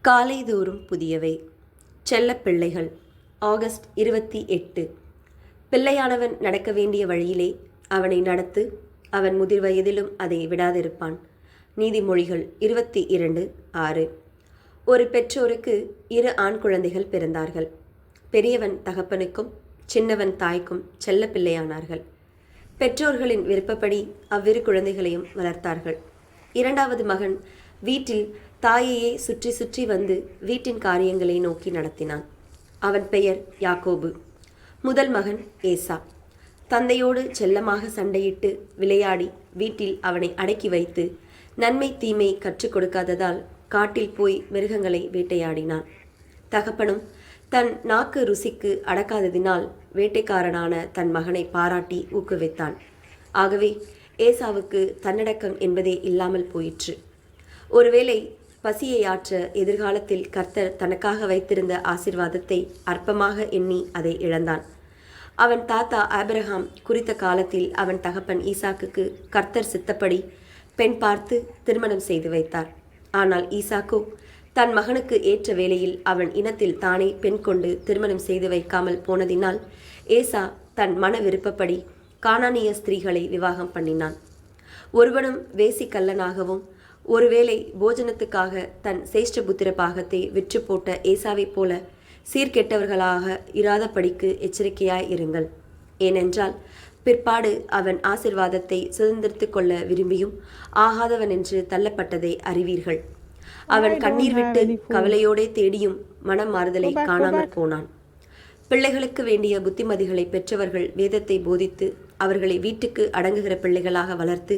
காலை தோறும் புதியவை. செல்ல பிள்ளைகள் ஆகஸ்ட் இருபத்தி எட்டு. பிள்ளையானவன் நடக்க வேண்டிய வழியிலே அவனை நடத்து அவன் முதிர் வயதிலும் அதை விடாதிருப்பான். நீதிமொழிகள் இருபத்தி இரண்டு ஆறு. ஒரு பெற்றோருக்கு இரு ஆண் குழந்தைகள் பிறந்தார்கள். பெரியவன் தகப்பனுக்கும் சின்னவன் தாய்க்கும் செல்ல பிள்ளையானார்கள். பெற்றோர்களின் விருப்பப்படி அவ்விரு குழந்தைகளையும் வளர்த்தார்கள். இரண்டாவது மகன் வீட்டில் தாயையே சுற்றி சுற்றி வந்து வீட்டின் காரியங்களை நோக்கி நடத்தினான். அவன் பெயர் யாக்கோபு. முதல் மகன் ஏசா. தந்தையோடு செல்லமாக சண்டையிட்டு விளையாடி வீட்டில் அவனை அடக்கி வைத்து நன்மை தீமை கற்றுக் கொடுக்காததால் காட்டில் போய் மிருகங்களை வேட்டையாடினான். தகப்பனும் தன் நாக்கு ருசிக்கு அடக்காததினால் வேட்டைக்காரனான தன் மகனை பாராட்டி ஊக்குவித்தான். ஆகவே ஏசாவுக்கு தன்னடக்கம் என்பதே இல்லாமல் போயிற்று. ஒருவேளை பசியை ஆற்ற எதிர்காலத்தில் கர்த்தர் தனக்காக வைத்திருந்த ஆசிர்வாதத்தை அற்பமாக எண்ணி அதை இழந்தான். அவன் தாத்தா ஆபிரஹாம் குறித்த காலத்தில் அவன் தகப்பன் ஈசாக்குக்கு கர்த்தர் சித்தப்படி பெண் பார்த்து திருமணம் செய்து வைத்தார். ஆனால் ஈசாக்கோ தன் மகனுக்கு ஏற்ற வேளையில் அவன் இனத்தில் தானே பெண் கொண்டு திருமணம் செய்து வைக்காமல் போனதினால் ஏசா தன் மன விருப்பப்படி காணானிய ஸ்திரீகளை விவாகம் பண்ணினான். ஒருவனும் வேசிக்கல்லனாகவும் ஒருவேளை போஜனத்துக்காக தன் சேஷ்டபுத்திர பாகத்தை விற்று போட்ட ஏசாவைப் போல சீர்கெட்டவர்களாக இராதபடிக்கு எச்சரிக்கையாய் இருங்கள். ஏனென்றால் பிற்பாடு அவன் ஆசிர்வாதத்தை சுதந்திரித்து கொள்ள விரும்பியும் ஆகாதவன் என்று தள்ளப்பட்டதை அறிவீர்கள். அவன் கண்ணீர் விட்டு கவலையோடே தேடியும் மனம் மாறுதலை காணாமற் போனான். பிள்ளைகளுக்கு வேண்டிய புத்திமதிகளை பெற்றவர்கள் வேதத்தை போதித்து அவர்களை வீட்டுக்கு அடங்குகிற பிள்ளைகளாக வளர்த்து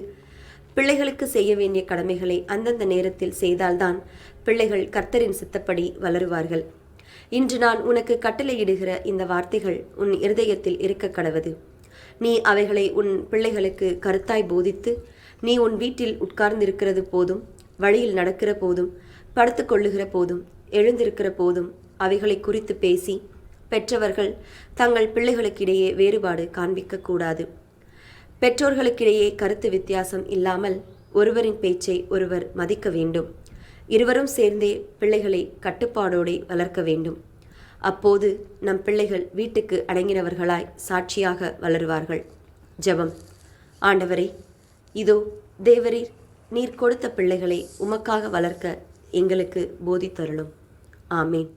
பிள்ளைகளுக்கு செய்ய வேண்டிய கடமைகளை அந்தந்த நேரத்தில் செய்தால்தான் பிள்ளைகள் கர்த்தரின் சித்தப்படி வளருவார்கள். இன்று நான் உனக்கு கட்டளையிடுகிற இந்த வார்த்தைகள் உன் இருதயத்தில் இருக்க கடவது. நீ அவைகளை உன் பிள்ளைகளுக்கு கருத்தாய் போதித்து நீ உன் வீட்டில் உட்கார்ந்திருக்கிறது போதும் வழியில் நடக்கிற போதும் படுத்துக்கொள்ளுகிற போதும் எழுந்திருக்கிற போதும் அவைகளை குறித்து பேசி பெற்றவர்கள் தங்கள் பிள்ளைகளுக்கிடையே வேறுபாடு காண்பிக்க கூடாது. பெற்றோர்களுக்கிடையே கருத்து வித்தியாசம் இல்லாமல் ஒருவரின் பேச்சை ஒருவர் மதிக்க வேண்டும். இருவரும் சேர்ந்தே பிள்ளைகளை கட்டுப்பாடோடு வளர்க்க வேண்டும். அப்போது நம் பிள்ளைகள் வீட்டுக்கு அடங்கினவர்களாய் சாட்சியாக வளருவார்கள். ஜெபம். ஆண்டவரே இதோ தேவரீர் நீர் கொடுத்த பிள்ளைகளை உமக்காக வளர்க்க எங்களுக்கு போதித்தருளும். ஆமேன்.